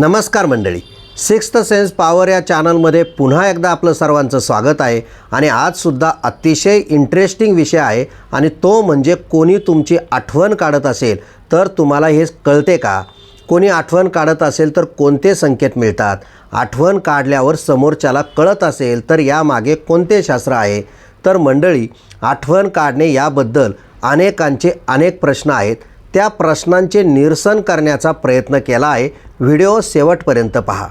नमस्कार मंडळी. Sixth sense power या चॅनलमध्ये पुन्हा एकदा आपलं सर्वांचं स्वागत आहे आणि आजसुद्धा अतिशय इंटरेस्टिंग विषय आहे आणि तो म्हणजे कोणी तुमची आठवण काढत असेल तर तुम्हाला हे कळते का? कोणी आठवण काढत असेल तर कोणते संकेत मिळतात? आठवण काढल्यावर समोरच्याला कळत असेल तर यामागे कोणते शास्त्र आहे? तर मंडळी आठवण काढणे याबद्दल अनेकांचे अनेक प्रश्न आहेत. त्या प्रश्नांचे निरसन करण्याचा प्रयत्न केला आहे. व्हिडिओ शेवटपर्यंत पहा.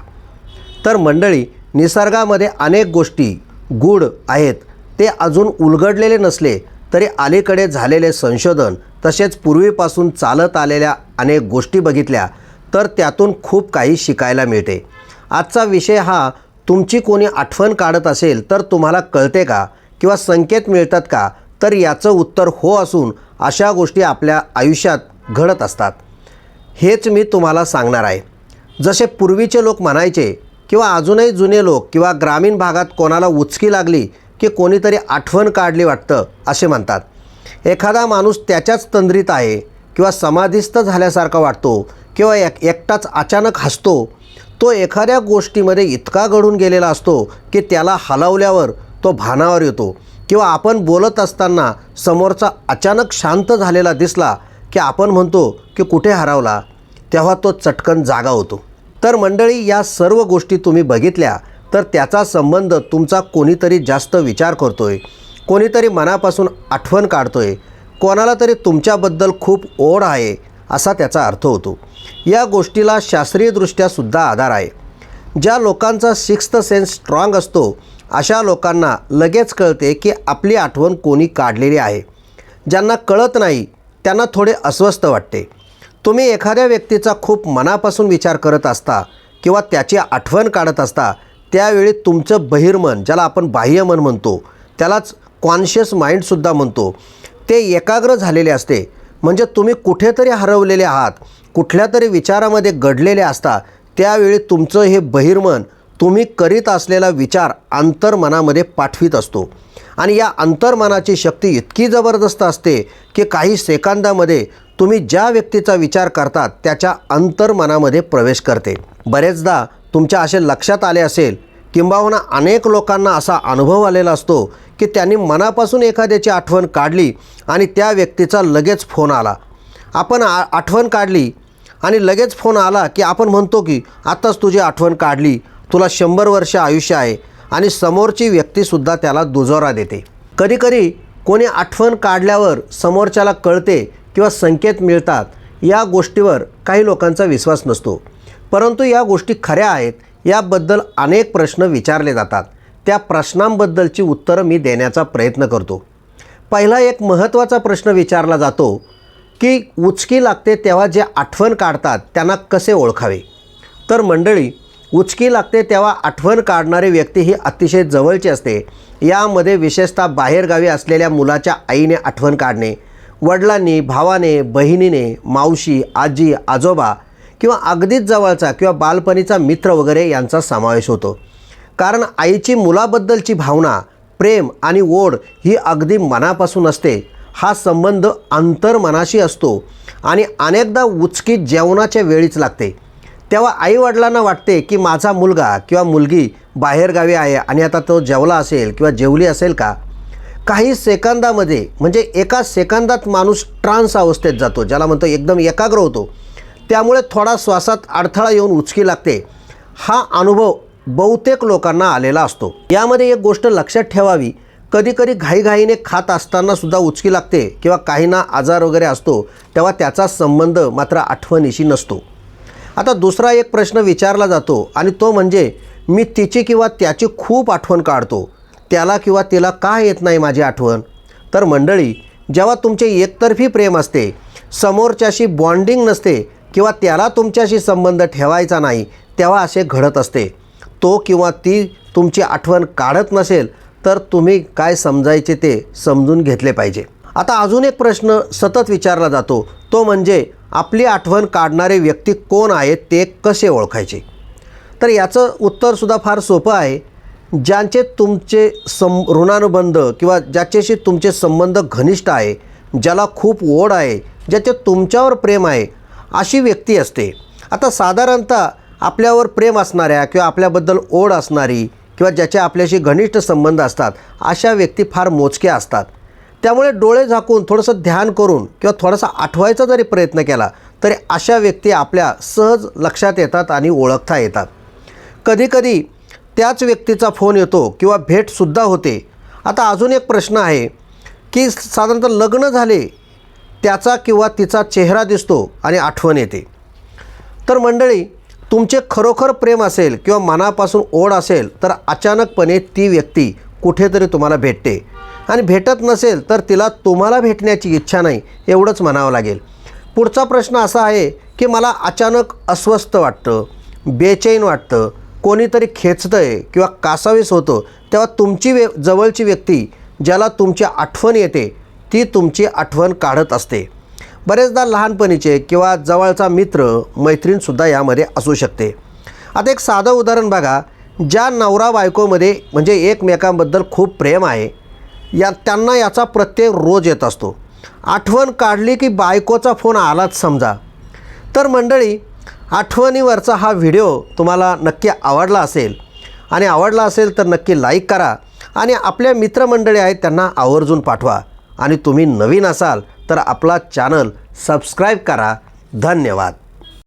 तर मंडळी निसर्गामध्ये अनेक गोष्टी गूढ आहेत. ते अजून उलगडलेले नसले तरी अलीकडे झालेले संशोधन तसेच पूर्वीपासून चालत आलेल्या अनेक गोष्टी बघितल्या तर त्यातून खूप काही शिकायला मिळते. आजचा विषय हा तुमची कोणी आठवण काढत असेल तर तुम्हाला कळते का किंवा संकेत मिळतात का? तर याचं उत्तर हो असून अशा गोष्टी आपल्या आयुष्यात घडत असतात. हेच मी तुम्हाला सांगणार आहे. जसे पूर्वीचे लोक म्हणायचे किंवा अजूनही जुने लोक किंवा ग्रामीण भागात कोणाला उचकी लागली की कोणीतरी आठवण काढली वाटतं असे म्हणतात. एखादा माणूस त्याच्याच तंद्रीत आहे किंवा समाधिस्थ झाल्यासारखा वाटतो किंवा एक एकटाच अचानक हसतो. तो एखाद्या गोष्टीमध्ये इतका घडून गेलेला असतो की त्याला हलवल्यावर तो भानावर येतो किंवा आपण बोलत असताना समोरचा अचानक शांत झालेला दिसला की आपण म्हणतो की कुठे हरवला तेव्हा तो चटकन जागा होतो. तर मंडळी या सर्व गोष्टी तुम्ही बघितल्या तर त्याचा संबंध तुमचा कोणीतरी जास्त विचार करतोय कोणीतरी मनापासून आठवण काढतोय कोणाला तरी तुमच्याबद्दल खूप ओढ आहे असा त्याचा अर्थ होतो. या गोष्टीला शास्त्रीयदृष्ट्यासुद्धा आधार आहे. ज्या लोकांचा सिक्स्थ सेन्स स्ट्रॉंग असतो अशा लोकांना लगेच कळते की आपली आठवण कोणी काढलेली आहे. ज्यांना कळत नाही त्यांना थोडे अस्वस्थ वाटते. तुम्ही एखाद्या व्यक्तीचा खूप मनापासून विचार करत असता किंवा त्याची आठवण काढत असता त्यावेळी तुमचं बहिर्मन ज्याला आपण बाह्यमन म्हणतो त्यालाच कॉन्शियस माइंडसुद्धा म्हणतो. ते एकाग्र झालेले असते. म्हणजे तुम्ही कुठेतरी हरवलेले आहात कुठल्या तरी विचारामध्ये घडलेले असता त्यावेळी तुमचं हे बहिर्मन तुम्ही करीत असलेला विचार अंतर्मनामध्ये पाठवित असतो. आणि या अंतर्मनाची शक्ती इतकी जबरदस्त असते की काही सेकंदामध्ये तुम्ही ज्या व्यक्तीचा विचार करतात त्याच्या अंतर्मनामध्ये प्रवेश करते. बरेचदा तुमच्या असे लक्षात आले असेल किंबहुना अनेक लोकांना असा अनुभव आलेला असतो की त्यांनी मनापासून एखाद्याची आठवण काढली आणि त्या व्यक्तीचा लगेच फोन आला. आपण आ आठवण काढली आणि लगेच फोन आला की आपण म्हणतो की आत्ताच तुझी आठवण काढली. तुला शंभर वर्ष आयुष्य आहे. आणि समोरची व्यक्तीसुद्धा त्याला दुजोरा देते. कधीकधी कोणी आठवण काढल्यावर समोरच्याला कळते किंवा संकेत मिळतात या गोष्टीवर काही लोकांचा विश्वास नसतो. परंतु या गोष्टी खऱ्या आहेत याबद्दल अनेक प्रश्न विचारले जातात. त्या प्रश्नांबद्दलची उत्तरं मी देण्याचा प्रयत्न करतो. पहिला एक महत्त्वाचा प्रश्न विचारला जातो की उचकी लागते तेव्हा जे आठवण काढतात त्यांना कसे ओळखावे? तर मंडळी उचकी लागते तेव्हा आठवण काढणारी व्यक्ती ही अतिशय जवळची असते. यामध्ये विशेषतः बाहेरगावी असलेल्या मुलाच्या आईने आठवण काढणे. वडिलांनी भावाने बहिणीने मावशी आजी आजोबा किंवा अगदीच जवळचा किंवा बालपणीचा मित्र वगैरे यांचा समावेश होतो. कारण आईची मुलाबद्दलची भावना प्रेम आणि ओढ ही अगदी मनापासून असते. हा संबंध अंतर्मनाशी असतो आणि अनेकदा उचकी जेवणाच्या वेळीच लागते. तेव्हा आईवडिलांना वाटते की माझा मुलगा किंवा मुलगी बाहेरगावी आहे आणि आता तो जेवला असेल किंवा जेवली असेल का? काही सेकंदामध्ये म्हणजे एका सेकंदात माणूस ट्रान्स अवस्थेत जातो ज्याला म्हणतो एकदम एकाग्र होतो. त्यामुळे थोडा श्वासात अडथळा येऊन उचकी लागते. हा अनुभव बहुतेक लोकांना आलेला असतो. यामध्ये एक गोष्ट लक्षात ठेवावी. कधीकधी घाईघाईने खात असताना सुद्धा उचकी लागते किंवा काहींना आजार वगैरे असतो तेव्हा त्याचा संबंध मात्र आठवणीशी नसतो. आता दुसरा एक प्रश्न विचारला जातो आणि तो म्हणजे मी तिची किंवा त्याची खूप आठवण काढतो. त्याला किंवा तिला का येत नाही माझी आठवण? तर मंडळी जेव्हा तुमचे एकतर्फी प्रेम असते समोरच्याशी बॉन्डिंग नसते किंवा त्याला तुमच्याशी संबंध ठेवायचा नाही तेव्हा असे घडत असते. तो किंवा ती तुमची आठवण काढत नसेल तर तुम्ही काय समजायचे ते समजून घेतले पाहिजे. आता अजून एक प्रश्न सतत विचारला जातो. तो म्हणजे आपली आठवण काढणारे व्यक्ती कोण आहेत ते कसे ओळखायचे? तर याचं उत्तरसुद्धा फार सोपं आहे. ज्यांचे तुमचे सं ऋणानुबंध किंवा ज्याच्याशी तुमचे संबंध घनिष्ठ आहे ज्याला खूप ओढ आहे ज्याचे तुमच्यावर प्रेम आहे अशी व्यक्ती असते. आता साधारणतः आपल्यावर प्रेम असणाऱ्या किंवा आपल्याबद्दल ओढ असणारी किंवा ज्याचे आपल्याशी घनिष्ठ संबंध असतात अशा व्यक्ती फार मोजक्या असतात. त्यामुळे डोळे झाकून थोडंसं ध्यान करून किंवा थोडासा आठवायचा जरी प्रयत्न केला तरी अशा व्यक्ती आपल्या सहज लक्षात येतात आणि ओळखता येतात. कधीकधी त्याच व्यक्तीचा फोन येतो किंवा भेटसुद्धा होते. आता अजून एक प्रश्न आहे की साधारणतः लग्न झाले त्याचा किंवा तिचा चेहरा दिसतो आणि आठवण येते. तर मंडळी तुमचे खरोखर प्रेम असेल किंवा मनापासून ओढ असेल तर अचानकपणे ती व्यक्ती कुठेतरी तुम्हाला भेटते. आणि भेटत नसेल तर तिला तुम्हाला भेटण्याची इच्छा नाही एवढंच म्हणावं लागेल. पुढचा प्रश्न असा आहे की मला अचानक अस्वस्थ वाटतं बेचैन वाटतं कोणीतरी खेचतं आहे किंवा कासावीस होतं तेव्हा तुमची वे जवळची व्यक्ती ज्याला तुमची आठवण येते ती तुमची आठवण काढत असते. बरेचदा लहानपणीचे किंवा जवळचा मित्र मैत्रीणसुद्धा यामध्ये असू शकते. आता एक साधं उदाहरण बघा ज्या नवरा बायकोमध्ये म्हणजे एकमेकांबद्दल खूप प्रेम आहे या त्यांना याचा प्रत्येक रोज येत असतो. आठवण काढली की बायकोचा फोन आलाच समजा. तर मंडळी आठवणीवरचा हा व्हिडिओ तुम्हाला नक्की आवडला असेल. आणि आवडला असेल तर नक्की लाईक करा आणि आपल्या मित्रमंडळी आहेत त्यांना आवर्जून पाठवा. आणि तुम्ही नवीन असाल तर आपला चॅनल सबस्क्राईब करा. धन्यवाद.